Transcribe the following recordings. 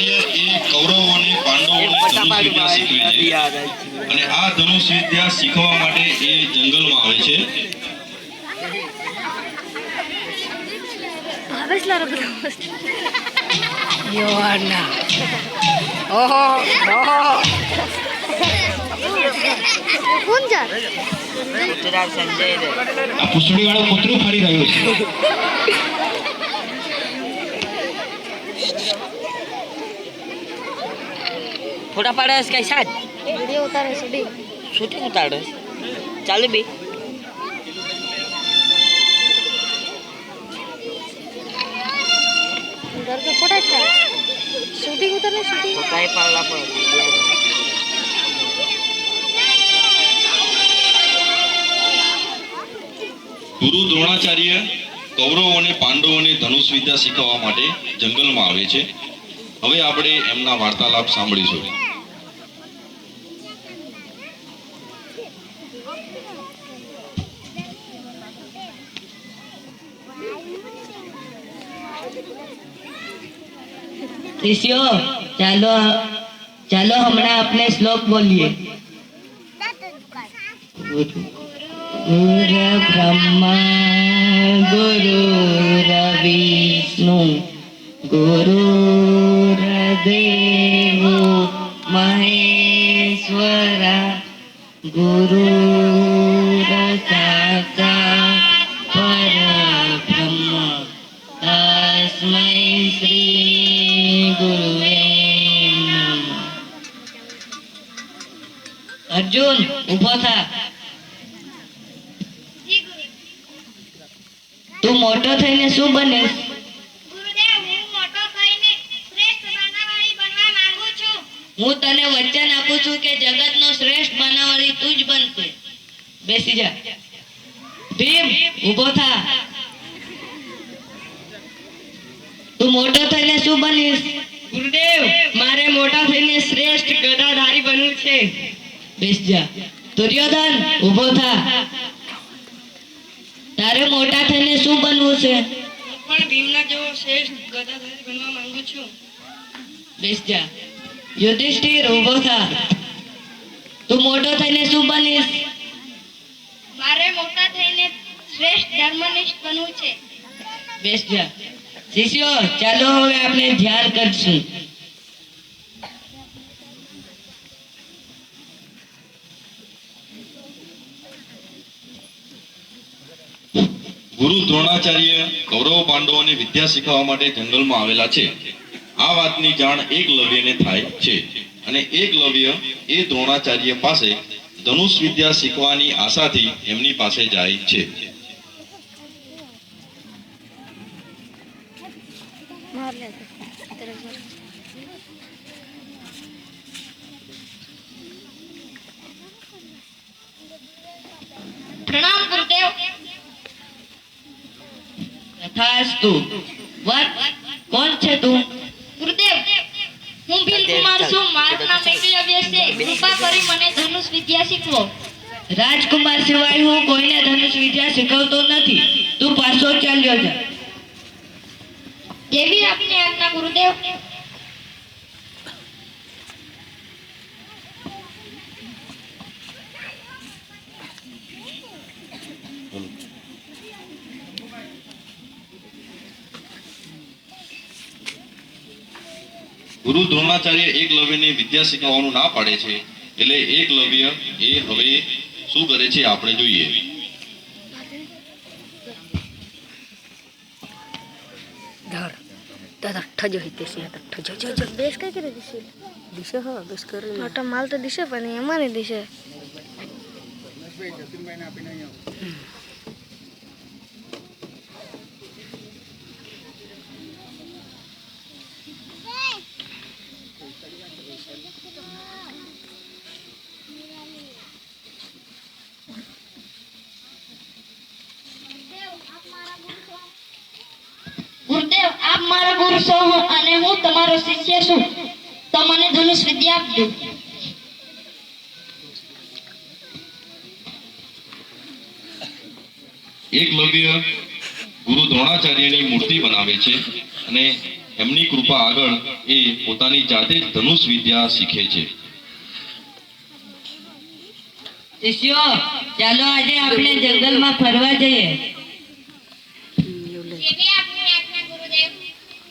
એ પાંડવોને ધનુષ વિદ્યા શીખવી છે. અને આ ધનુષ વિદ્યા શીખવા માટે એ જંગલમાં આવે છે. ઓહો ઓહો. આ વાળો કૂતરું ફરી રહ્યો છે. ફોટા પાડે છે કઈ સાજ વીડિયો ઉતારે છે શૂટિંગ ઉતારે ચાલુ બી. ફોટા છે શૂટિંગ ઉતારે શૂટિંગ. કઈ પાડલા પણ ગુરુ દ્રોણાચાર્ય કૌરવ કૌરવોને પાંડવોને ધનુષ વિદ્યા શીખવવા માટે જંગલમાં આવે છે. હવે આપણે એમના વાર્તાલાપ સાંભળીશું. શિષ્યો ચાલો ચાલો હમણાં આપણે શ્લોક બોલીએ ગુરુ બ્રહ્મા ગુરુ વિષ્ણુ ગુરુર્દેવો મહેશ્વરા ગુરુ અર્જુન ઊભો થા તું મોટો થઈને શું બનીશ ગુરુદેવ હું મોટો થઈને શ્રેષ્ઠ બનાવાળી બનવા માંગુ છું હું તને વચન આપું છું કે જગતનો શ્રેષ્ઠ બનાવવાની તું જ બનશે. બેસી જા. ભીમ ઊભો થા. તું મોટો થઈને શું બનીશ? ગુરુદેવ મારે મોટા થઈને શ્રેષ્ઠ ગદાધારી બનવું છે. બેસ જા. દુર્યોધન ઊભો થા. તારે મોટા થઈને શું બનવું છે? પણ ભીમના જેવો શ્રેષ્ઠ ગદાધારી બનવા માંગુ છું. બેસ જા. યુધિષ્ઠિર ઊભો થા. તું મોટો થઈને શું બનીશ? મારે મોટા થઈને શ્રેષ્ઠ ધર્મનિષ્ઠ બનવું છે. બેસ્ટ જા. શિષ્યો ચાલો હવે આપણે ધ્યાન કરશું. ગુરુ દ્રોણાચાર્ય કૌરવ પાંડવોને વિદ્યા શીખવવા માટે જંગલમાં આવેલા છે. આ વાતની જાણ એકલવ્યને થાય છે. અને એકલવ્ય એ દ્રોણાચાર્ય પાસે ધનુષ વિદ્યા શીખવાની આશાથી એમની પાસે જાય છે. પ્રણામ ગુરુદેવ. યથાસ્તુ વાત કોણ છે તું? ભીલ કુમાર છું મારું નામ એકલવ્ય છે કૃપા કરી મને ધનુષ વિદ્યા શીખવો. રાજકુમાર સિવાય હું કોઈને ધનુષ વિદ્યા શીખવતો નથી. તું પાછો ચાલ્યો જા. કેવી આપની આજ્ઞા ગુરુદેવ ગુરુ દ્રોણાચાર્ય એકલવ્યને વિદ્યા શીખવવાનું ના પાડે છે એટલે એકલવ્ય એ હવે શું કરે છે આપણે જોઈએ. માલ તો દિશે પણ એમાં નહીં દિશે છો અને હું તમારો શિષ્ય છું તો મને ધનુષ વિદ્યા આપજો. એકલવ્ય ગુરુ દ્રોણાચાર્યની મૂર્તિ બનાવે છે અને એમની કૃપા આગળ એ પોતાની જાતે ધનુષ વિદ્યા શીખે છે. શિષ્યો ચાલો આજે આપણે જંગલમાં ફરવા જઈએ એવું લે જેવી આપની આજ્ઞા ગુરુદેવ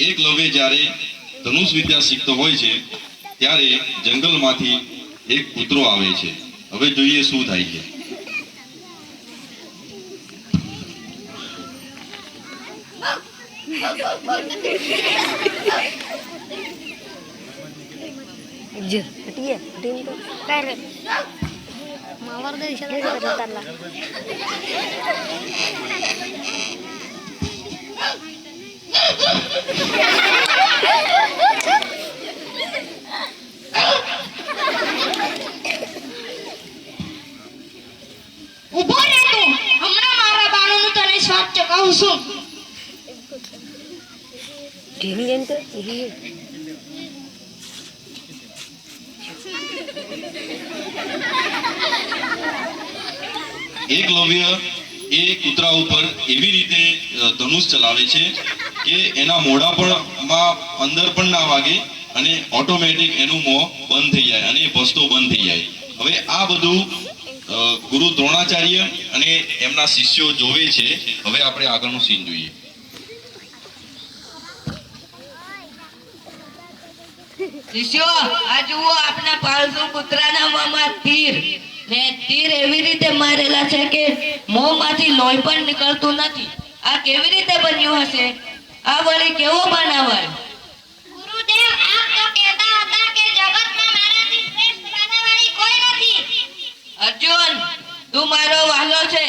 એકલવ્ય જ્યારે ધનુષ વિદ્યા શીખતો હોય છે ત્યારે જંગલમાંથી એક કૂતરો આવે છે. હવે જોઈએ શું થાય છે. જો હટીએ હટીને તો કાય માવર દે ઇશારા કરતા તો. એ એકલવ્ય એ કૂતરા ઉપર એવી રીતે ધનુષ ચલાવે છે કે એના મોઢા પણ અંદર પણ ના વાગે અને ઓટોમેટિક એનું મોં બંધ થઈ જાય અને એ બંધ થઈ જાય. હવે આ બધું ગુરુ દ્રોણાચાર્ય અને એમના શિષ્યો જોવે છે. હવે આપણે આગળનું સીન જોઈએ. શિષ્યો, આ જુઓ આપના પાલતુ કૂતરાના મોમાં તીર. ને તીર એવી રીતે મારેલા છે કે મોંમાંથી લોહી પણ નીકળતું નથી. આ કેવી રીતે બન્યું હશે? આ વળી કેવો બનાવાય ગુરુદેવ આપ તો કહેતા હતા કે જગતમાં મારાથી શ્રેષ્ઠ બનાવવાળી કોઈ નથી. અર્જુન તું મારો વાહલો છે.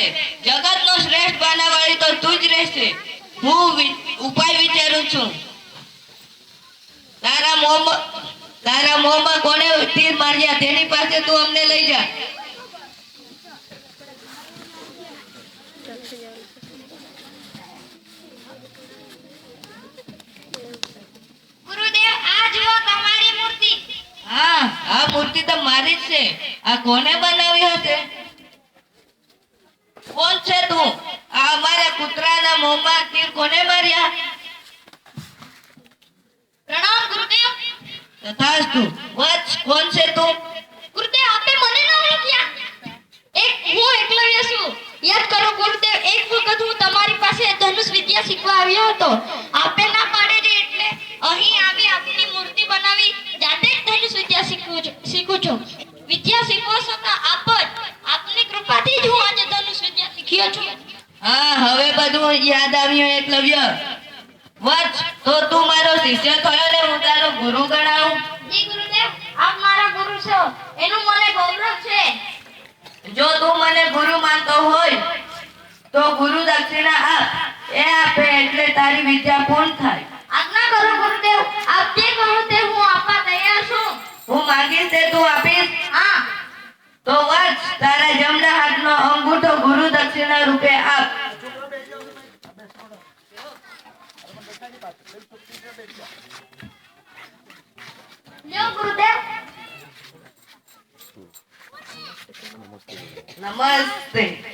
જગતનો શ્રેષ્ઠ બાનાવાળી તો તું જ રહેશે. હું ઉપાય વિચારું છું. તારા મોંમાં તારા મોમાં કોને તીર માર્યા? તેની પાસે તું અમને લઈ જા ગુરુદેવ આ જુઓ તમારી મૂર્તિ. હા આ મૂર્તિ તો મારી જ છે. આ કોને બનાવી હશે કોણ છે તું? આ અમારા કૂતરાના મોંમાં તીર કોને માર્યા? પ્રણામ ગુરુદેવ. તથાસ્તુ. વત્સ કોણ છે તું? ગુરુદેવ આપે મને ન ઓળખ્યા. એક હું એકલવ્ય છું. યાદ કરો ગુરુદેવ એક વખત હું તમારી પાસે ધનુષ વિદ્યા શીખવા આવ્યો હતો. શીખ્યો છો? હા હવે બધું યાદ આવ્યું એકલવ્ય વત્સ તો તું મારો શિષ્ય થયો ને હું તારો ગુરુ ગણાવું. જી ગુરુદેવ આપ મારા ગુરુ છો. એનું મને ગૌરવ છે. જો તું મને ગુરુ માનતો હોય તો ગુરુ દક્ષિણા આપ. એ આપે એટલે તારી વિદ્યા પૂર્ણ થાય. આજ્ઞા કરો ગુરુદેવ આપ જે કહો તે હું આપવા તૈયાર છું. હું માંગીશ તે તું આપીશ. તો વત્સ તારા જમણા હાથનો અંગૂઠો ગુરુ દક્ષિણા રૂપે આપ. નમસ્તે.